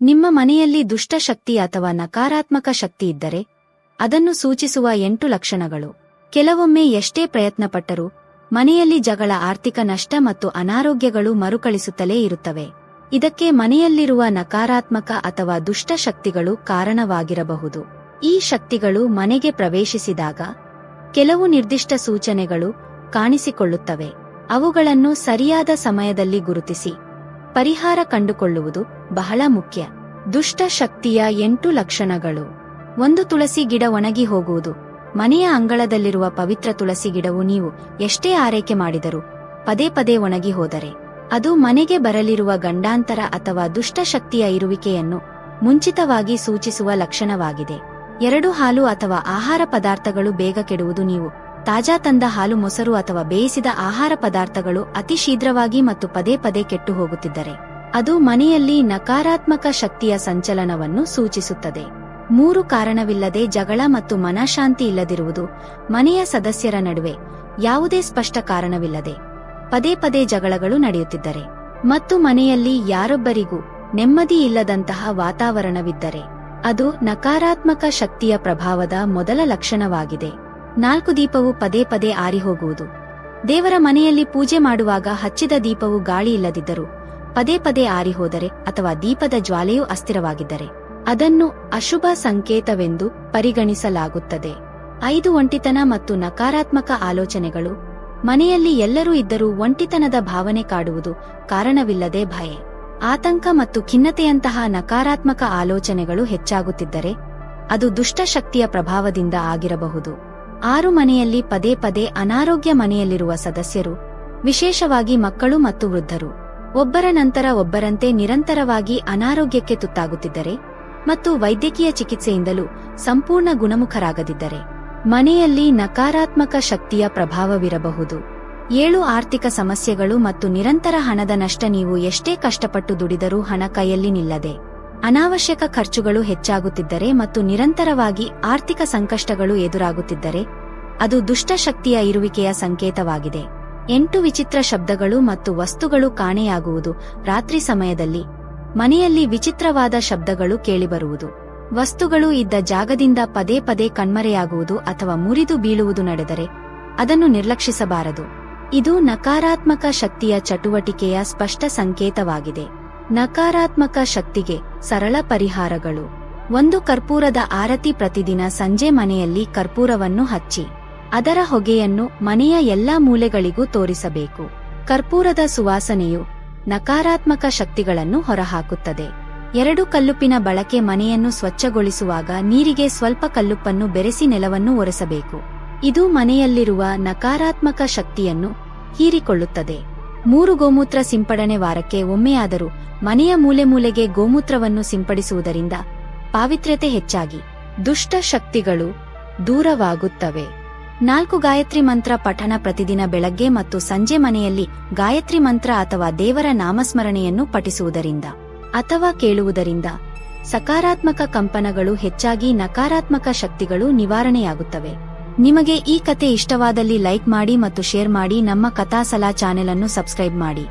ನಿಮ್ಮ ಮನೆಯಲ್ಲಿ ದುಷ್ಟ ಶಕ್ತಿ ಅಥವಾ ನಕಾರಾತ್ಮಕ ಶಕ್ತಿ ಇದ್ದರೆ, ಅದನ್ನು ಸೂಚಿಸುವ ಎಂಟು ಲಕ್ಷಣಗಳು. ಕೆಲವೊಮ್ಮೆ ಎಷ್ಟೇ ಪ್ರಯತ್ನಪಟ್ಟರೂ, ಮನೆಯಲ್ಲಿ ಜಗಳ ಆರ್ಥಿಕ ನಷ್ಟ ಮತ್ತು ಅನಾರೋಗ್ಯಗಳು ಮರುಕಳಿಸುತ್ತಲೇ ಇರುತ್ತವೆ. ಇದಕ್ಕೆ ಮನೆಯಲ್ಲಿರುವ ನಕಾರಾತ್ಮಕ ಅಥವಾ ದುಷ್ಟ ಶಕ್ತಿಗಳು ಕಾರಣವಾಗಿರಬಹುದು. ಈ ಶಕ್ತಿಗಳು ಮನೆಗೆ ಪ್ರವೇಶಿಸಿದಾಗ, ಕೆಲವು ನಿರ್ದಿಷ್ಟ ಸೂಚನೆಗಳು ಕಾಣಿಸಿಕೊಳ್ಳುತ್ತವೆ. ಅವುಗಳನ್ನು ಸರಿಯಾದ ಸಮಯದಲ್ಲಿ ಗುರುತಿಸಿ, ಪರಿಹಾರ ಕಂಡುಕೊಳ್ಳುವುದು ಬಹಳ ಮುಖ್ಯ. ದುಷ್ಟ ಶಕ್ತಿಯ ಎಂಟು ಲಕ್ಷಣಗಳು. ಒಂದು ತುಳಸಿ ಗಿಡ ಒಣಗಿ ಹೋಗುವುದು. ಮನೆಯ ಅಂಗಳದಲ್ಲಿರುವ ಪವಿತ್ರ ತುಳಸಿ ಗಿಡವು ನೀವು ಎಷ್ಟೇ ಆರೈಕೆ ಮಾಡಿದರೂ ಪದೇ ಪದೇ ಒಣಗಿ ಹೋದರೆ. ಅದು ಮನೆಗೆ ಬರಲಿರುವ ಗಂಡಾಂತರ ಅಥವಾ ದುಷ್ಟ ಶಕ್ತಿಯ ಇರುವಿಕೆಯನ್ನು ಮುಂಚಿತವಾಗಿ ಸೂಚಿಸುವ ಲಕ್ಷಣವಾಗಿದೆ. ಎರಡು ಹಾಲು ಅಥವಾ ಆಹಾರ ಪದಾರ್ಥಗಳು ಬೇಗ ಕೆಡುವುದು ನೀವು ತಾಜಾ ತಂದ ಹಾಲು ಮೊಸರು ಅಥವಾ ಬೇಯಿಸಿದ ಆಹಾರ ಪದಾರ್ಥಗಳು ಅತಿ ಶೀಘ್ರವಾಗಿ ಮತ್ತು ಪದೇ ಪದೇ ಕೆಟ್ಟು ಹೋಗುತ್ತಿದ್ದರೆ. ಅದು ಮನೆಯಲ್ಲಿ ನಕಾರಾತ್ಮಕ ಶಕ್ತಿಯ ಸಂಚಲನವನ್ನು ಸೂಚಿಸುತ್ತದೆ. ಮೂರು ಕಾರಣವಿಲ್ಲದೆ ಜಗಳ ಮತ್ತು ಮನಃಶಾಂತಿ ಇಲ್ಲದಿರುವುದು ಮನೆಯ ಸದಸ್ಯರ ನಡುವೆ ಯಾವುದೇ ಸ್ಪಷ್ಟ ಕಾರಣವಿಲ್ಲದೆ ಪದೇ ಪದೇ ಜಗಳಗಳು ನಡೆಯುತ್ತಿದ್ದರೆ. ಮತ್ತು ಮನೆಯಲ್ಲಿ ಯಾರೊಬ್ಬರಿಗೂ ನೆಮ್ಮದಿ ಇಲ್ಲದಂತಹ ವಾತಾವರಣವಿದ್ದರೆ ಅದು ನಕಾರಾತ್ಮಕ ಶಕ್ತಿಯ ಪ್ರಭಾವದ ಮೊದಲ ಲಕ್ಷಣವಾಗಿದೆ. ನಾಲ್ಕು ದೀಪವು ಪದೇ ಪದೇ ಆರಿಹೋಗುವುದು. ದೇವರ ಮನೆಯಲ್ಲಿ ಪೂಜೆ ಮಾಡುವಾಗ ಹಚ್ಚಿದ ದೀಪವು ಗಾಳಿ ಇಲ್ಲದಿದ್ದರೂ ಪದೇ ಪದೇ ಆರಿಹೋದರೆ ಅಥವಾ ದೀಪದ ಜ್ವಾಲೆಯು ಅಸ್ಥಿರವಾಗಿದ್ದರೆ, ಅದನ್ನು ಅಶುಭ ಸಂಕೇತವೆಂದು ಪರಿಗಣಿಸಲಾಗುತ್ತದೆ. ಐದು ಒಂಟಿತನ ಮತ್ತು ನಕಾರಾತ್ಮಕ ಆಲೋಚನೆಗಳು. ಮನೆಯಲ್ಲಿ ಎಲ್ಲರೂ ಇದ್ದರೂ ಒಂಟಿತನದ ಭಾವನೆ ಕಾಡುವುದು ಕಾರಣವಿಲ್ಲದೆ ಭಯ. ಆತಂಕ ಮತ್ತು ಖಿನ್ನತೆಯಂತಹ ನಕಾರಾತ್ಮಕ ಆಲೋಚನೆಗಳು ಹೆಚ್ಚಾಗುತ್ತಿದ್ದರೆ, ಅದು ದುಷ್ಟಶಕ್ತಿಯ ಪ್ರಭಾವದಿಂದ ಆಗಿರಬಹುದು. ಆರು ಮನೆಯಲ್ಲಿ ಪದೇ ಪದೇ ಅನಾರೋಗ್ಯ ಮನೆಯಲ್ಲಿರುವ ಸದಸ್ಯರು, ವಿಶೇಷವಾಗಿ ಮಕ್ಕಳು ಮತ್ತು ವೃದ್ಧರು. ಒಬ್ಬರ ನಂತರ ಒಬ್ಬರಂತೆ ನಿರಂತರವಾಗಿ ಅನಾರೋಗ್ಯಕ್ಕೆ ತುತ್ತಾಗುತ್ತಿದ್ದರೆ ಮತ್ತು ವೈದ್ಯಕೀಯ ಚಿಕಿತ್ಸೆಯಿಂದಲೂ ಸಂಪೂರ್ಣ ಗುಣಮುಖರಾಗದಿದ್ದರೆ ಮನೆಯಲ್ಲಿ ನಕಾರಾತ್ಮಕ ಶಕ್ತಿಯ ಪ್ರಭಾವವಿರಬಹುದು. ಏಳು ಆರ್ಥಿಕ ಸಮಸ್ಯೆಗಳು ಮತ್ತು ನಿರಂತರ ಹಣದ ನಷ್ಟ ನೀವು ಎಷ್ಟೇ ಕಷ್ಟಪಟ್ಟು ದುಡಿದರೂ ಹಣ ಕೈಯಲ್ಲಿ ನಿಲ್ಲದೆ, ಅನಾವಶ್ಯಕ ಖರ್ಚುಗಳು ಹೆಚ್ಚಾಗುತ್ತಿದ್ದರೆ ಮತ್ತು ನಿರಂತರವಾಗಿ ಆರ್ಥಿಕ ಸಂಕಷ್ಟಗಳು ಎದುರಾಗುತ್ತಿದ್ದರೆ, ಅದು ದುಷ್ಟಶಕ್ತಿಯ ಇರುವಿಕೆಯ ಸಂಕೇತವಾಗಿದೆ. ಎಂಟು ವಿಚಿತ್ರ ಶಬ್ದಗಳು ಮತ್ತು ವಸ್ತುಗಳು ಕಾಣೆಯಾಗುವುದು ರಾತ್ರಿ ಸಮಯದಲ್ಲಿ. ಮನೆಯಲ್ಲಿ ವಿಚಿತ್ರವಾದ ಶಬ್ದಗಳು ಕೇಳಿಬರುವುದು. ವಸ್ತುಗಳು ಇದ್ದ ಜಾಗದಿಂದ ಪದೇ ಪದೇ ಕಣ್ಮರೆಯಾಗುವುದು ಅಥವಾ ಮುರಿದು ಬೀಳುವುದು ನಡೆದರೆ ಅದನ್ನು ನಿರ್ಲಕ್ಷಿಸಬಾರದು. ಇದು ನಕಾರಾತ್ಮಕ ಶಕ್ತಿಯ ಚಟುವಟಿಕೆಯ ಸ್ಪಷ್ಟ ಸಂಕೇತವಾಗಿದೆ. ನಕಾರಾತ್ಮಕ ಶಕ್ತಿಗೆ ಸರಳ ಪರಿಹಾರಗಳು. ಒಂದು ಕರ್ಪೂರದ ಆರತಿ ಪ್ರತಿದಿನ ಸಂಜೆ ಮನೆಯಲ್ಲಿ ಕರ್ಪೂರವನ್ನು ಹಚ್ಚಿ. ಅದರ ಹೊಗೆಯನ್ನು ಮನೆಯ ಎಲ್ಲಾ ಮೂಲೆಗಳಿಗೂ ತೋರಿಸಬೇಕು. ಕರ್ಪೂರದ ಸುವಾಸನೆಯು ನಕಾರಾತ್ಮಕ ಶಕ್ತಿಗಳನ್ನು ಹೊರಹಾಕುತ್ತದೆ. ಎರಡು ಕಲ್ಲುಪ್ಪಿನ ಬಳಕೆ ಮನೆಯನ್ನು ಸ್ವಚ್ಛಗೊಳಿಸುವಾಗ ನೀರಿಗೆ ಸ್ವಲ್ಪ ಕಲ್ಲುಪ್ಪನ್ನು ಬೆರೆಸಿ ನೆಲವನ್ನು ಒರೆಸಬೇಕು. ಇದು ಮನೆಯಲ್ಲಿರುವ ನಕಾರಾತ್ಮಕ ಶಕ್ತಿಯನ್ನು ಹೀರಿಕೊಳ್ಳುತ್ತದೆ. ಮೂರು ಗೋಮೂತ್ರ ಸಿಂಪಡಣೆ ವಾರಕ್ಕೆ ಒಮ್ಮೆಯಾದರೂ ಮನೆಯ ಮೂಲೆ ಮೂಲೆಗೆ ಗೋಮೂತ್ರವನ್ನು ಸಿಂಪಡಿಸುವುದರಿಂದ ಪಾವಿತ್ರ್ಯತೆ ಹೆಚ್ಚಾಗಿ. ದುಷ್ಟ ಶಕ್ತಿಗಳು ದೂರವಾಗುತ್ತವೆ. ನಾಲ್ಕು ಗಾಯತ್ರಿ ಮಂತ್ರ ಪಠಣ ಪ್ರತಿದಿನ ಬೆಳಗ್ಗೆ ಮತ್ತು ಸಂಜೆ ಮನೆಯಲ್ಲಿ ಗಾಯತ್ರಿ ಮಂತ್ರ ಅಥವಾ ದೇವರ ನಾಮಸ್ಮರಣೆಯನ್ನು ಪಠಿಸುವುದರಿಂದ ಅಥವಾ ಕೇಳುವುದರಿಂದ ಸಕಾರಾತ್ಮಕ ಕಂಪನಗಳು ಹೆಚ್ಚಾಗಿ ನಕಾರಾತ್ಮಕ ಶಕ್ತಿಗಳು ನಿವಾರಣೆಯಾಗುತ್ತವೆ. ನಿಮಗೆ ಈ ಕತೆ ಇಷ್ಟವಾದಲ್ಲಿ ಲೈಕ್ ಮಾಡಿ ಮತ್ತು ಶೇರ್ ಮಾಡಿ ನಮ್ಮ ಕಥಾಸಲಾ ಚಾನೆಲ್ ಅನ್ನು ಸಬ್ಸ್ಕ್ರೈಬ್ ಮಾಡಿ.